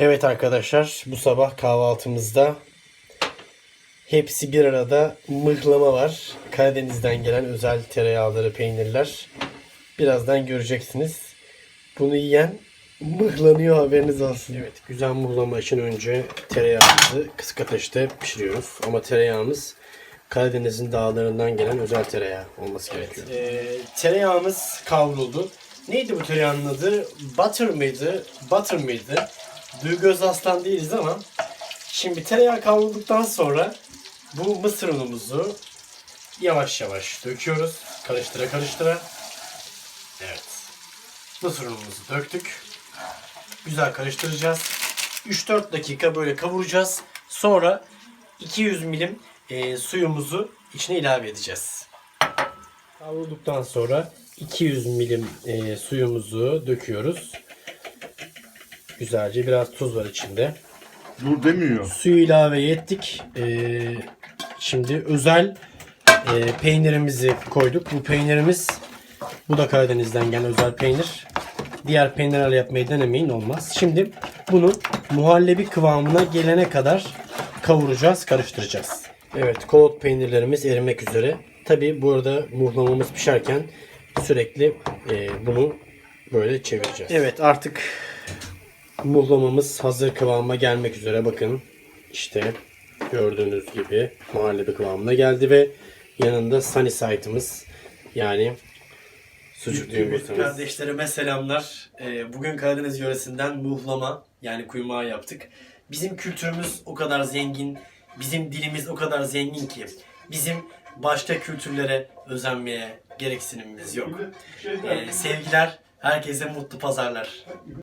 Evet arkadaşlar bu sabah kahvaltımızda hepsi bir arada mıhlama var. Karadeniz'den gelen özel tereyağları, peynirler. Birazdan göreceksiniz. Bunu yiyen mıhlanıyor haberiniz olsun. Evet güzel mıhlama için önce tereyağımızı kısık ateşte pişiriyoruz. Ama tereyağımız Karadeniz'in dağlarından gelen özel tereyağı olması gerekiyor. Ee, tereyağımız kavruldu. Neydi bu tereyağının adı? Butter mıydı? Butter mıydı? Duygu Özaslan değiliz ama şimdi tereyağı kavrulduktan sonra bu mısır unumuzu yavaş yavaş döküyoruz. Karıştıra karıştıra. Evet. Mısır unumuzu döktük. Güzel karıştıracağız. 3-4 dakika böyle kavuracağız. Sonra 200 milim e, suyumuzu içine ilave edeceğiz. Kavrulduktan sonra 200 milim e, suyumuzu döküyoruz. Güzelce biraz tuz var içinde. Dur demiyor. Suyu ilave ettik. Ee, şimdi özel e, peynirimizi koyduk. Bu peynirimiz bu da Karadeniz'den gelen özel peynir. Diğer peynirlerle yapmayı denemeyin olmaz. Şimdi bunu muhallebi kıvamına gelene kadar kavuracağız, karıştıracağız. Evet, kolot peynirlerimiz erimek üzere. Tabi bu arada muhlamamız pişerken sürekli e, bunu böyle çevireceğiz. Evet, artık Muhlamamız hazır kıvama gelmek üzere. Bakın işte gördüğünüz gibi muhallebi kıvamına geldi ve yanında sunny side'ımız yani sucuklu yumurtamız. Kardeşlerime selamlar. Ee, Bugün Karadeniz yöresinden muhlama yani kuymağı yaptık. Bizim kültürümüz o kadar zengin, bizim dilimiz o kadar zengin ki bizim başka kültürlere özenmeye gereksinimimiz yok. Ee, sevgiler, herkese mutlu pazarlar.